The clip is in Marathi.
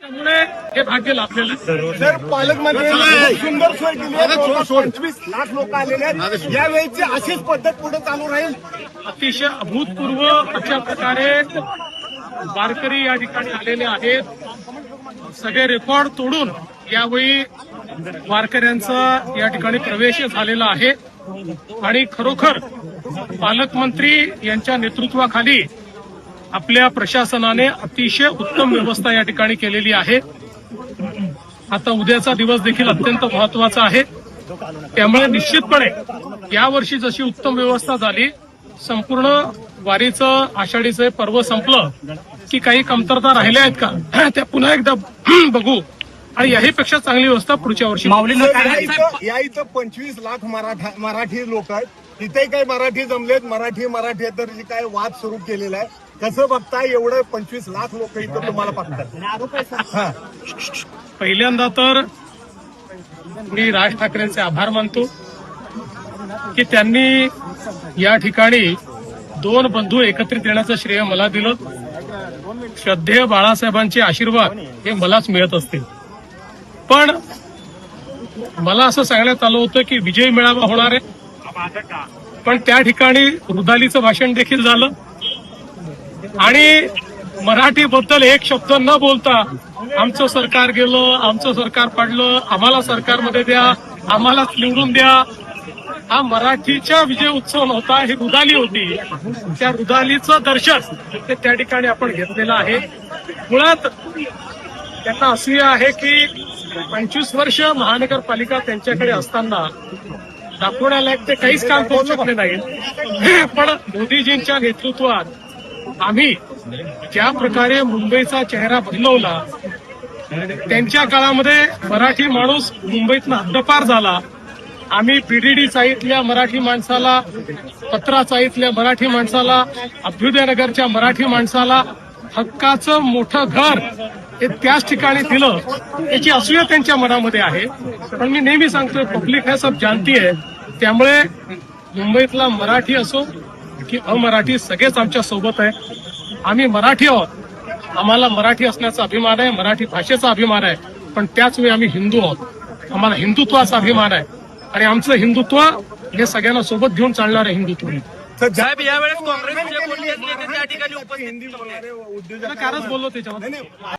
त्यामुळे हे भाग्य लाभलेलं सर पालकमंत्र्यांनी सुंदर सोय केली आहे. पंचवीस लाख लोक आलेले आहेत. यावेळीची अशीच पद्धत पुढे चालू राहील. अतिशय अभूतपूर्व अशा प्रकारे वारकरी या ठिकाणी आलेले आहेत. सगळे रेकॉर्ड तोडून यावेळी वारकऱ्यांचा या ठिकाणी प्रवेश झालेला आहे. आणि खरोखर पालकमंत्री यांच्या नेतृत्वाखाली आपल्या प्रशासनाने अतिशय उत्तम व्यवस्था या ठिकाणी केलेली आहे. आता उद्याचा दिवस देखील अत्यंत महत्त्वाचा आहे. त्यामुळे निश्चितपणे यावर्षी जशी उत्तम व्यवस्था झाली संपूर्ण वारीचं आषाढीचं पर्व संपलं की काही कमतरता राहिल्या आहेत का? त्या पुन्हा एकदा बघू. आणि याहीपेक्षा चांगली व्यवस्था पुढच्या वर्षी. सर, या इथं- या इथं पंचवीस लाख मराठा मराठी लोक आहेत. तिथे काही मराठी जमलेत. मराठी मराठी तर जे काय वाद सुरू केलेला आहे. कसं बघताय एवढं पंचवीस लाख लोक इथं तुम्हाला बघतात. पहिल्यांदा तर मी राज ठाकरेंचे आभार मानतो की त्यांनी या ठिकाणी दोन बंधू एकत्रित येण्याचं श्रेय मला दिलं. श्रद्धेय बाळासाहेबांचे आशीर्वाद हे मलाच मिळत असतील. पण मला असं सांगण्यात आलं होतं की विजय मेळावा होणार आहे. पण त्या ठिकाणी रुदालीचं भाषण देखील झालं. आणि मराठीबद्दल एक शब्द न बोलता आमचं सरकार गेलं आमचं सरकार पडलं आम्हाला सरकारमध्ये द्या आम्हालाच निवडून द्या. हा मराठीच्या विजय उत्सव नव्हता ही रुदाली होती. त्या रुदालीचं दर्शन ते त्या ठिकाणी आपण घेतलेलं आहे. मुळात त्यांना असूया आहे की पंचवीस वर्ष महानगरपालिका त्यांच्याकडे असताना दाखवण्यालायक ते काहीच काम करू शकले नाही. पण मोदीजींच्या नेतृत्वात आम्ही ज्या प्रकारे मुंबईचा चेहरा बदलवला त्यांच्या काळामध्ये मराठी माणूस मुंबईतनं हद्दपार झाला. आम्ही पीडीडी चाळीतल्या मराठी माणसाला पत्रा चाळीतल्या मराठी माणसाला अभ्युदयनगरच्या मराठी माणसाला हक्काचं मोठं घर हे त्याच ठिकाणी दिलं याची असूया त्यांच्या मनामध्ये आहे. पण मी नेहमी सांगतोय पब्लिक हे सब जानती आहे. त्यामुळे मुंबईतला मराठी असो की अमराठी सगळेच आमच्यासोबत आहे. आम्ही मराठी आहोत. आम्हाला मराठी असण्याचा अभिमान आहे मराठी भाषेचा अभिमान आहे. पण त्याच वेळी आम्ही हिंदू आहोत. आम्हाला हिंदुत्वाचा अभिमान आहे. आणि आमचं हिंदुत्व हे सगळ्यांना सोबत घेऊन चालणार आहे. हिंदुत्व साहेब यावेळेस काँग्रेसचे कोणतेच नेते त्या ठिकाणी उपस्थित हिंदी बोलणारे उद्योजक कालच बोललो त्याच्यावर नाही, नाही.